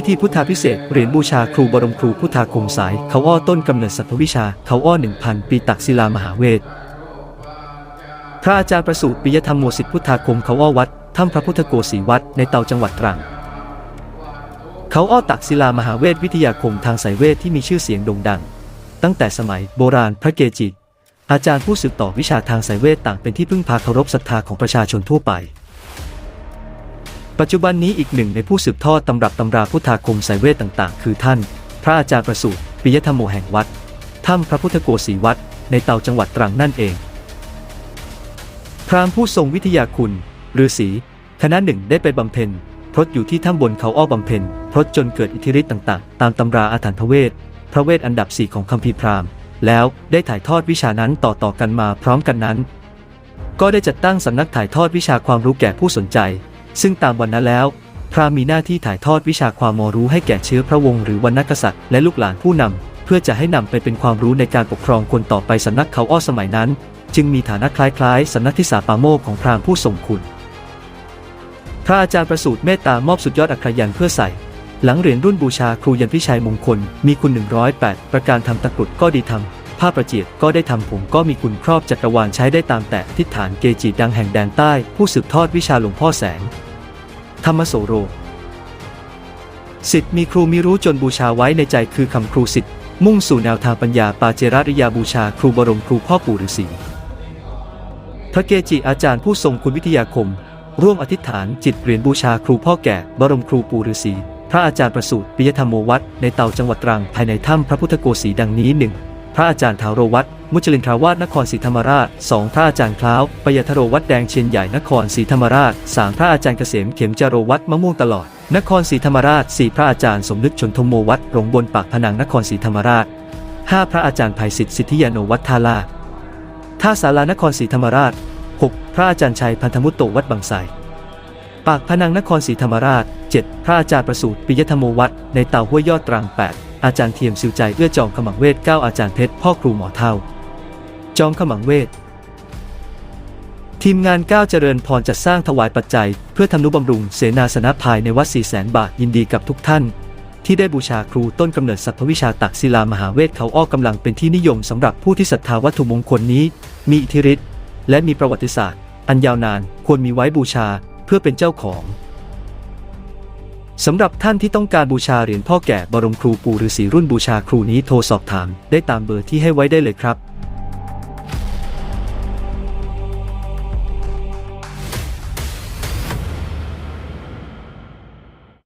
พิธีพุทธาพิเศษเหรียญบูชาครูบรมครูพุทธาคงสาย เขาอ้อต้นกำเนิดสัพพวิชา เขาอ้อหนึ่งพันปีตักศิลามหาเวท พระอาจารย์ประสูติปิยธรรมโมสิทธิพุทธาคมเขาอ้อวัดถ้ำพระพุทธโกศีวัดในเตาจังหวัดตรัง เขาอ้อตักศิลามหาเวทวิทยาคมทางสายเวทที่มีชื่อเสียงโด่งดัง ตั้งแต่สมัยโบราณพระเกจิอาจารย์ผู้สืบต่อวิชาทางสายเวทต่างเป็นที่พึ่งพาเคารพศรัทธาของประชาชนทั่วไป ปัจจุบันนี้อีกหนึ่งในผู้สืบทอดตำรับตำราพุทธาคมสายเวทต่างๆ คือท่าน พระอาจารย์ประสูติปิยธรรมโมแห่งวัดถ้ำพระพุทธโกศีวัด ในเตาจังหวัดตรังนั่นเอง พราหมณ์ผู้ทรงวิทยาคุณฤาษีคณะหนึ่งได้ไปบำเพ็ญพรตอยู่ที่ถ้ำบนเขาอ้อบำเพ็ญพรตจนเกิดอิทธิฤทธิ์ต่างๆ ตามตำราอาถรรพ์พระเวท พระเวทอันดับสี่ของคัมภีร์พราหมณ์ แล้วได้ถ่ายทอดวิชานั้นต่อๆกันมาพร้อมกันนั้น ก็ได้จัดตั้งสำนักถ่ายทอดวิชาความรู้แก่ผู้สนใจ ซึ่งตามวันนั้นแล้ว พราหมณ์มีหน้าที่ถ่ายทอดวิชาความมรู้ให้แก่เชื้อพระวงศ์หรือวรรณกษัตริย์และลูกหลานผู้นำเพื่อจะให้นำไปเป็นความรู้ในการปกครองคนต่อไปสำนักเขาอ้อสมัยนั้น จึงมีฐานะคล้ายๆสำนักทิสาปาโมกของพราหมณ์ผู้ทรงคุณพระอาจารย์ประสูติเมตตามอบสุดยอดอัครยันเพื่อใส่หลังเหรียญรุ่นบูชาครูยันพิชัยมงคล มีคุณ 108 ประการทำตะกรุดก็ดีทำผ้าประเจียดก็ได้ทำผมก็มีคุณครอบจักรวาลใช้ได้ตามแต่ทิฏฐานเกจิดังแห่งแดนใต้ ผู้สืบทอดวิชาหลวงพ่อแสง ธรรมโสโรสิทธิ์มีครูมีรู้จนบูชาไว้ในใจคือคำครูสิทธิ์มุ่งสู่แนวทางปัญญาปาเจรริยาบูชาครูบรมครูพ่อปู่ฤาษีพระเกจิอาจารย์ผู้ทรงคุณวิทยาคม ร่วมอธิษฐานจิตเรียญบูชาครูพ่อแก่บรมครูปู่ฤาษีพระอาจารย์ประสูติปิยธรรมโมวัดในเตาจังหวัดตรังภายในถ้ำพระพุทธโกศีดังนี้หนึ่งพระอาจารย์ทาวโรวัด มุจลินทราวาสนครศรีธรรมราชสองพระอาจารย์คล้าวปยทโรวัดแดงเชียนใหญ่นครศรีธรรมราชสามพระอาจารย์เกษมเข็มจาโรวัดมะม่วงตลอด นครศรีธรรมราชสี่พระอาจารย์สมนึกชนทมโมวัดหลงบนปากพนังนครศรีธรรมราชห้าพระอาจารย์ภัยสิทธิสิทธิยานวัดท่าลาท่าสารานครศรีธรรมราชหกพระอาจารย์ชัยพันธมุตโตวัดบางไทรปากพนังนครศรีธรรมราช 7. พระอาจารย์ประสูติปิยธรรมโมวัดในเต่าห้วยยอดตรัง 8. อาจารย์เทียมสิวใจเอื้อจอมขมังเวท 9 อาจารย์เพชรพ่อครูหมอเท่า จอมขมังเวท ทีมงานก้าวเจริญพรจัดสร้างถวายปัจจัย เพื่อทำนุบำรุงเสนาสนะภายในวัด4 0 0 0 0 0บาทยินดีกับทุกท่าน ที่ได้บูชาครูต้นกำเนิดสัพพวิชาตักศิลามหาเวทเขาอ้อกำลังเป็นที่นิยมสำหรับผู้ที่ศรัทธาวัตถุมงคลนี้ มีอิทธิฤทธิ์และมีประวัติศาสตร์ อันยาวนานควรมีไว้บูชาเพื่อเป็นเจ้าของสำหรับท่านที่ต้องการบูชาเหรียญพ่อแก่บรมครูปู่ฤาษีรุ่นบูชาครูนี้โทรสอบถาม ได้ตามเบอร์ที่ให้ไว้ได้เลยครับ